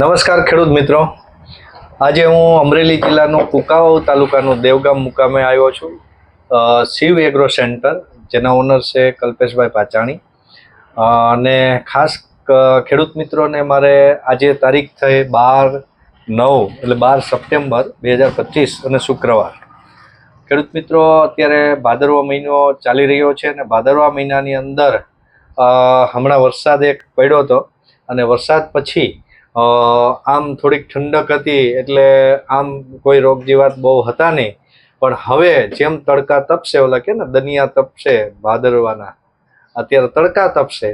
નમસ્કાર ખેડૂત મિત્રો. આજે હું અમરેલી જિલ્લાનું કુકાવાવ તાલુકાનું દેવગામ મુકામે આવ્યો છું. શિવ એગ્રો સેન્ટર જેના ઓનર છે કલ્પેશભાઈ પાચાણી. અને ખાસ ખેડૂત મિત્રોને મારે આજે તારીખ થઈ બાર નવ, એટલે બાર સપ્ટેમ્બર બે હજાર પચીસ અને શુક્રવાર. ખેડૂત મિત્રો, અત્યારે ભાદરવા મહિનો ચાલી રહ્યો છે અને ભાદરવા મહિનાની અંદર હમણાં વરસાદ એક પડ્યો હતો. અને વરસાદ પછી આમ થોડીક ઠંડક હતી એટલે આમ કોઈ રોગ જીવાત બહુ હતા નહીં. પણ હવે જેમ તડકા તપશે, ઓલા કે ને દનિયા તપશે, ભાદરવાના, અત્યારે તડકા તપશે,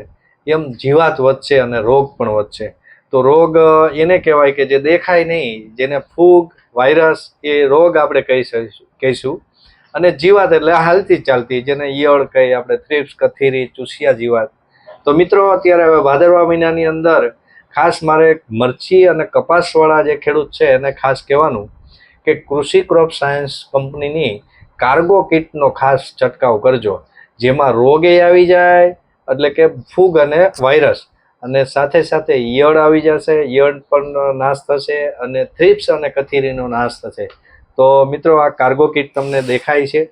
એમ જીવાત વધશે અને રોગ પણ વધશે. તો રોગ એને કહેવાય કે જે દેખાય નહીં, જેને ફૂગ, વાયરસ, એ રોગ આપણે કહી કહીશું. અને જીવાત એટલે હાલતી ચાલતી, જેને ઈયળ કહી, આપણે થ્રીપ્સ, કથીરી, ચૂસિયા જીવાત. તો મિત્રો, અત્યારે હવે ભાદરવા મહિનાની અંદર ખાસ મારે મરચી અને કપાસવાળા જે ખેડૂત છે એને ખાસ કહેવાનું કે કૃષિ ક્રોપ સાયન્સ કંપનીની કાર્ગો કિટનો ખાસ છંટકાવ કરજો. જેમાં રોગે આવી જાય, એટલે કે ફૂગ અને વાયરસ. અને સાથે સાથે ઈયળ આવી જશે ઈયળ પણ નાશ થશે અને થ્રીપ્સ અને કથીરીનો નાશ થશે. તો મિત્રો, આ કાર્ગો કિટ તમને દેખાય છે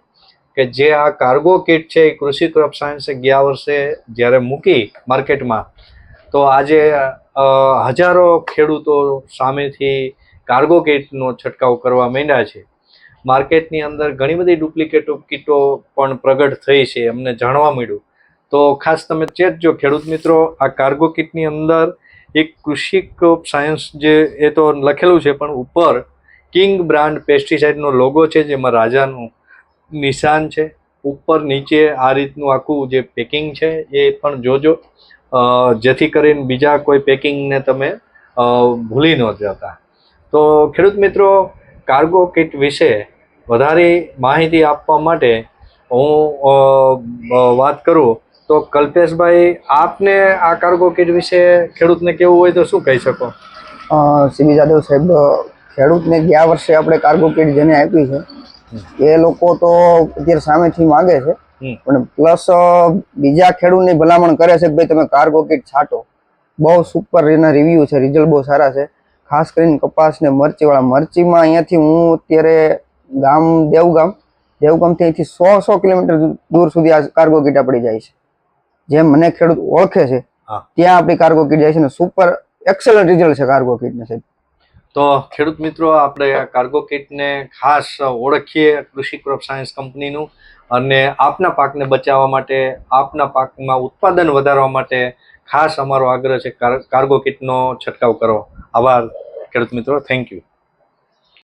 કે જે આ કાર્ગો કિટ છે એ કૃષિ ક્રોપ સાયન્સે ગયા વર્ષે જ્યારે મૂકી માર્કેટમાં, તો આજે હજારો ખેડૂતો સામેથી કાર્ગો કિટનો છંટકાવ કરવા માંડ્યા છે. માર્કેટની અંદર ઘણી બધી ડુપ્લિકેટ કીટો પણ પ્રગટ થઈ છે અમને જાણવા મળ્યું. તો ખાસ તમે ચેતજો ખેડૂત મિત્રો, આ કાર્ગો કિટની અંદર એક કૃષિ સાયન્સ જે એ તો લખેલું છે પણ ઉપર કિંગ બ્રાન્ડ પેસ્ટિસાઇડનો લોગો છે જેમાં રાજાનું નિશાન છે. ઉપર નીચે આ રીતનું આખું જે પેકિંગ છે, એ પણ જોજો. જેથી કરીને બીજા કોઈ પેકિંગને તમે ભૂલી ન જતા. તો ખેડૂત મિત્રો કાર્ગો કિટ વિશે વધારે માહિતી આપવા માટે હું વાત કરું. તો કલ્પેશભાઈ, આપને આ કાર્ગો કિટ વિશે ખેડૂતને કેવું હોય તો શું કહી શકો? શ્રી જાદવ સાહેબ, ખેડૂતને ગયા વર્ષે આપણે કાર્ગો કિટ જેને આપી છે એ લોકો તો અત્યારે સામેથી માંગે છે. પણ પ્લસ બીજા ખેડૂતની ભલામણ કરે છે કે ભાઈ તમે કાર્ગો કીટ છાંટો. બહુ સુપર એના રિવ્યૂ છે રિઝલ્ટ બહુ સારા છે. ખાસ કરીને કપાસ ને મરચીવાળા. મરચીમાં અહીંયાથી હું અત્યારે ગામ દેવગામ દેવગામથી અહીંથી સો સો કિલોમીટર દૂર સુધી આ કાર્ગો કીટ આપણી જાય છે. જેમ મને ખેડૂત ઓળખે છે ત્યાં આપણી કાર્ગો કીટ જાય છે ને સુપર એક્સેલન્ટ રિઝલ્ટ છે કાર્ગો કીટને સાહેબ. તો ખેડૂત મિત્રો, આપણે આ કાર્ગો કિટને ખાસ ઓળખીએ કૃષિ ક્રોપ સાયન્સ કંપનીનું અને આપના પાકને બચાવવા માટે, આપના પાકમાં ઉત્પાદન વધારવા માટે ખાસ અમારો આગ્રહ છે કાર- કાર્ગો કિટનો છંટકાવ કરો આભાર ખેડૂત મિત્રો, થેન્ક યુ.